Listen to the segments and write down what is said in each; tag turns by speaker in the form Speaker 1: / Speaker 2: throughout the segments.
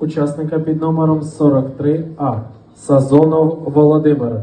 Speaker 1: Учасника під номером 43А Сазонов Володимир.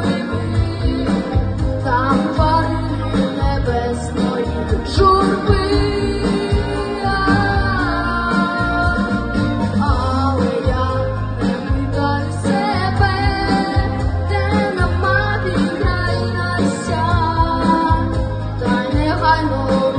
Speaker 2: I know